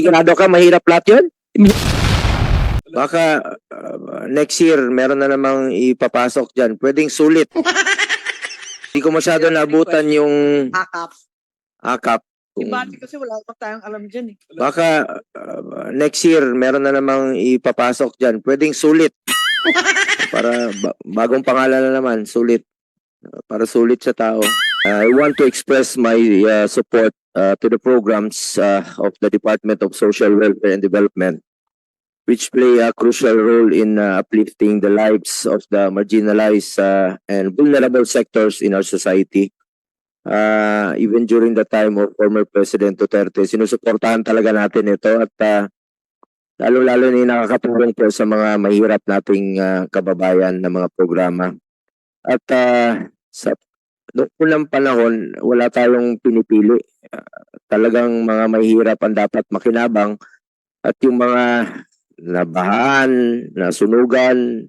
Sigurado ka, mahirap lahat yun? Baka uh, next year, meron na namang ipapasok dyan. Pwedeng sulit. Hindi ko masyado naabutan yung Akap. akap. Iba kasi wala pa tayong alam dyan eh. Baka uh, next year, meron na namang ipapasok dyan. Pwedeng sulit. Para ba- bagong pangalan na naman, sulit. Uh, Para sulit sa tao. Uh, I want to express my uh, support uh, to the programs uh, of the Department of Social Welfare and Development which play a crucial role in uh, uplifting the lives of the marginalized uh, and vulnerable sectors in our society. Uh, even during the time of former President Duterte, sinusuportahan talaga natin ito at uh, lalo-lalo na nakakatulong po sa mga mahirap nating uh, kababayan na mga programa. At uh, sa noong unang panahon, wala tayong pinipili. Uh, talagang mga mahirap ang dapat makinabang at yung mga nabahaan, nasunugan,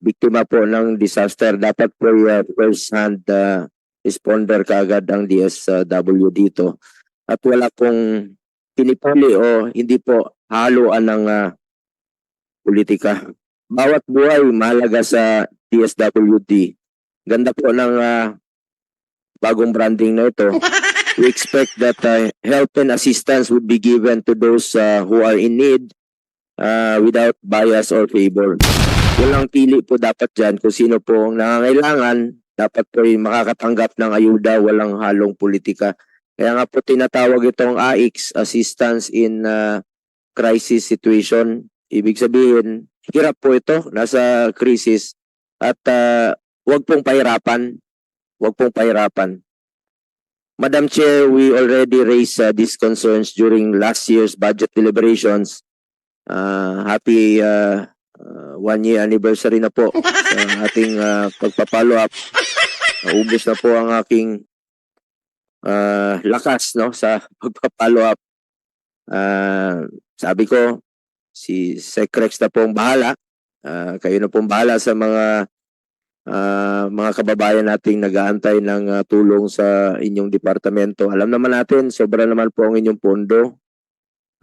biktima po ng disaster, dapat po uh, first hand uh, responder kaagad ang DSW dito. At wala pong pinipili o hindi po haluan ng uh, politika. Bawat buhay mahalaga sa DSWD. Ganda po ng uh, bagong branding na ito. We expect that uh, help and assistance would be given to those uh, who are in need uh, without bias or favor. Walang pili po dapat dyan kung sino po ang nangangailangan. Dapat po yung makakatanggap ng ayuda, walang halong politika. Kaya nga po tinatawag itong AIX, Assistance in uh, Crisis Situation. Ibig sabihin, hirap po ito, nasa krisis. At uh, wag pong pahirapan. Wag pong pahirapan. Madam Chair, we already raised uh, these concerns during last year's budget deliberations. Uh, happy uh, uh, one year anniversary na po sa ating uh, pagpapalo up. Naubos na po ang aking uh, lakas no sa pagpapalo up. Uh, sabi ko, si Secrex na pong bahala. Uh, kayo na pong bahala sa mga uh, mga kababayan nating nag-aantay ng uh, tulong sa inyong departamento. Alam naman natin, sobra naman po ang inyong pondo.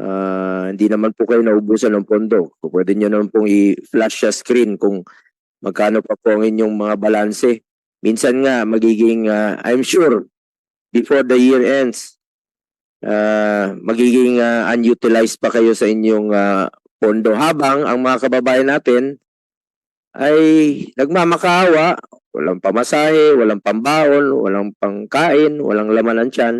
Ah, hindi naman po kayo naubusan ng pondo. Pwede nyo naman pong i-flash sa screen kung magkano pa po ang inyong mga balanse. Minsan nga, magiging, ah, I'm sure, before the year ends, ah, magiging ah, unutilized pa kayo sa inyong ah, pondo. Habang ang mga kababayan natin ay nagmamakaawa, walang pamasahe, walang pambaon, walang pangkain, walang laman ng tiyan,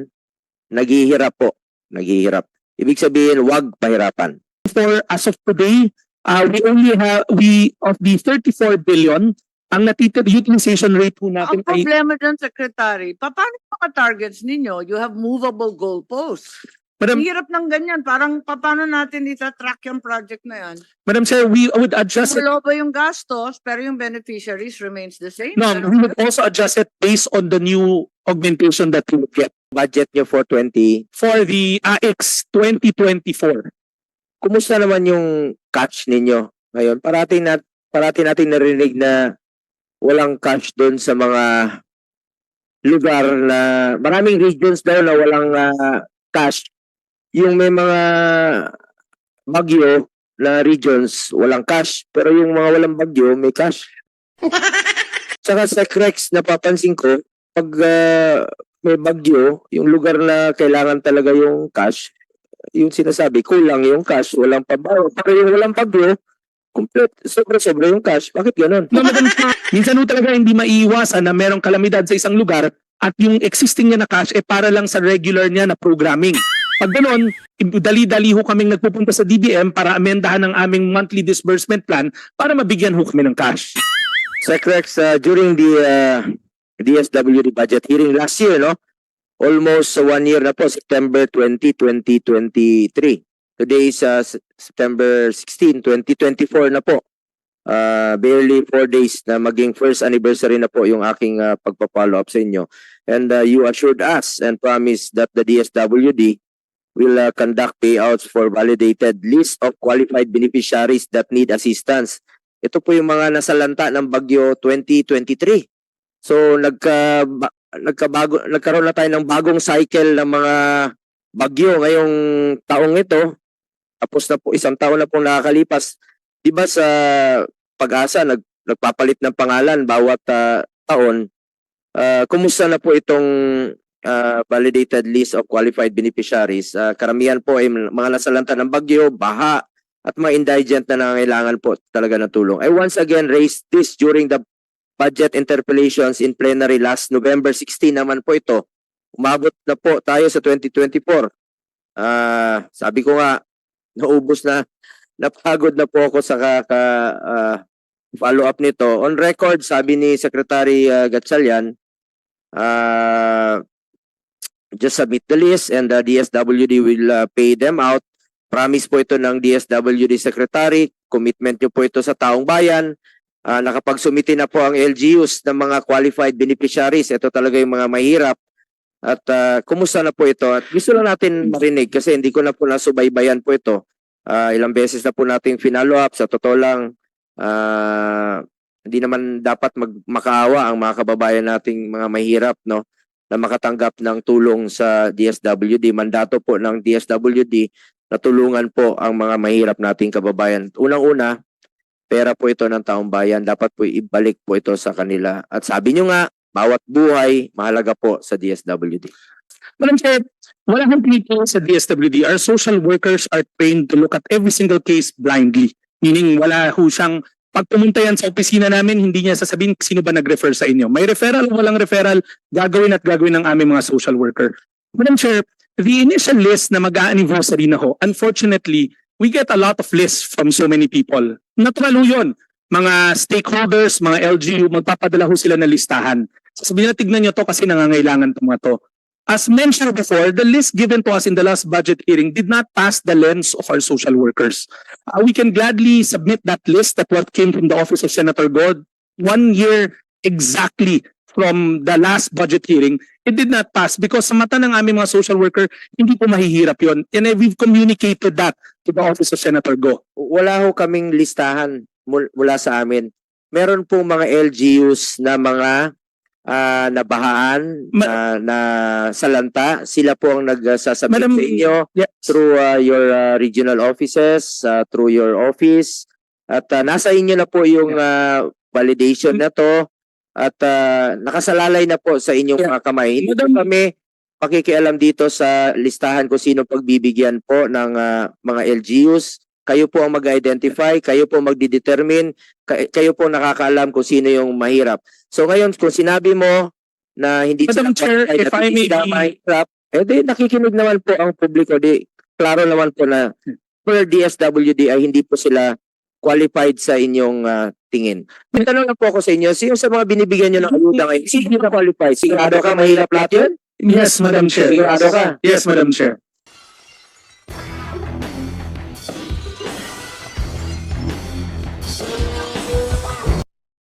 naghihirap po, naghihirap. Ibig sabihin, wag pahirapan. for as of today, uh, we only have we of the 34 billion ang natitira utilization rate po natin Ang ay problema dyan, Secretary, pa- paano yung mga targets ninyo? You have movable goalposts. Madam Ang hirap ng ganyan. Parang pa- paano natin ita-track yung project na yan? Madam Chair we would adjust it Low ba yung gastos, pero yung beneficiaries remains the same? no we would also adjust it based on the new augmentation that we would get Budget nyo for 20, for the AX 2024 kumusta naman yung catch ninyo ngayon? Parati na parati natin narinig na walang catch doon sa mga lugar na maraming regions daw na walang ah, cash. Yung may mga bagyo na regions walang cash, pero yung mga walang bagyo may cash. Tsaka sa Crex, napapansin ko, pag ah, may bagyo, yung lugar na kailangan talaga yung cash, yung sinasabi, kulang yung cash, walang pabaw. Pero yung walang bagyo, complete, sobra-sobra yung cash. Bakit ganun? no Madam Chair minsan po talaga hindi maiiwasan na merong kalamidad sa isang lugar at yung existing niya na cash eh para lang sa regular niya na programming pag ganoon, dali-dali ho kaming nagpupunta sa DBM para amendahan ang aming monthly disbursement plan para mabigyan ho kami ng cash. Secrex, uh, during the uh, DSWD budget hearing last year, no? Almost uh, one year na po, September 20, 2023. Today is uh, September 16, 2024 na po. Uh, barely four days na maging first anniversary na po yung aking uh, pagpa-follow up sa inyo. And uh, you assured us and promised that the DSWD will uh, conduct payouts for validated list of qualified beneficiaries that need assistance ito po yung mga nasalanta ng bagyo 2023. So nagka ba- nagkabago nagkaroon na tayo ng bagong cycle ng mga bagyo ngayong taong ito Tapos na po, isang taon na pong nakakalipas. Di ba sa pag-asa, nag, nagpapalit ng pangalan bawat ah, taon. Ah, kumusta na po itong ah, validated list of qualified beneficiaries? Ah, karamihan po ay mga nasalanta ng bagyo, baha, at mga indigent na nangangailangan po talaga ng tulong. I once again raised this during the budget interpellations in plenary last November 16 naman po ito. Umabot na po tayo sa 2024. Ah, sabi ko nga, naubos na, napagod na po ako sa kaka, ah, follow up nito. On record, sabi ni Secretary uh, Gatchalian, uh, just submit the list and the DSWD will uh, pay them out. Promise po ito ng DSWD Secretary, commitment nyo po ito sa taong bayan. Uh, nakapagsumiti na po ang LGUs ng mga qualified beneficiaries. Ito talaga yung mga mahirap. At uh, kumusta na po ito? At gusto lang natin marinig kasi hindi ko na po nasubaybayan po ito. Uh, ilang beses na po nating finalo up. Sa totoo lang, ah hindi naman dapat mag makaawa ang mga kababayan nating mga mahirap no na makatanggap ng tulong sa DSWD mandato po ng DSWD na tulungan po ang mga mahirap nating kababayan. Unang-una pera po ito ng taong bayan. Dapat po ibalik po ito sa kanila. At sabi nyo nga bawat buhay mahalaga po sa DSWD Madam Chair, wala kang pinito sa DSWD. Our social workers are trained to look at every single case blindly. Meaning wala ho siyang pag pumunta yan sa opisina namin, hindi niya sasabihin sino ba nag-refer sa inyo. May referral o walang referral, gagawin at gagawin ng aming mga social worker. Madam Chair, the initial list na mag-anniversary na ho, unfortunately, we get a lot of lists from so many people. Natural ho yun. Mga stakeholders, mga LGU, magpapadala ho sila ng listahan. Sasabihin na tignan nyo to kasi nangangailangan to mga to. As mentioned before, the list given to us in the last budget hearing did not pass the lens of our social workers. Uh, we can gladly submit that list that what came from the office of Senator God one year exactly from the last budget hearing. It did not pass because sa mata ng aming mga social worker, hindi po mahihirap yon. And uh, we've communicated that to the office of Senator Go. wala ho kaming listahan mul- mula sa amin. Meron po mga LGUs na mga ah, nabahaan Ma- na, na salanta. Sila po ang nagsasabit Madam- sa inyo Yes. through ah, your ah, regional offices, ah, through your office. At ah, nasa inyo na po yung ah, validation na to at ah, nakasalalay na po sa inyong Yeah. mga kamay. Hindi Madam- kami pakikialam dito sa listahan kung sino pagbibigyan po ng ah, mga LGUs. Kayo po ang mag-identify, kayo po magdidetermine, kay- kayo po nakakaalam kung sino yung mahirap. So ngayon, kung sinabi mo na hindi Madam Chair, qualified, if I may sila be- mahirap, eh di nakikinig naman po ang publiko. Di, klaro naman po na per DSWD ay hindi po sila qualified sa inyong ah, tingin. May tanong lang po ako sa inyo, sino sa mga binibigyan nyo ng ayuda ngayon, sino na qualified? Sigurado ka mahirap lahat yun? Yes, Madam Chair. Sigurado ka? Yes, Madam Chair.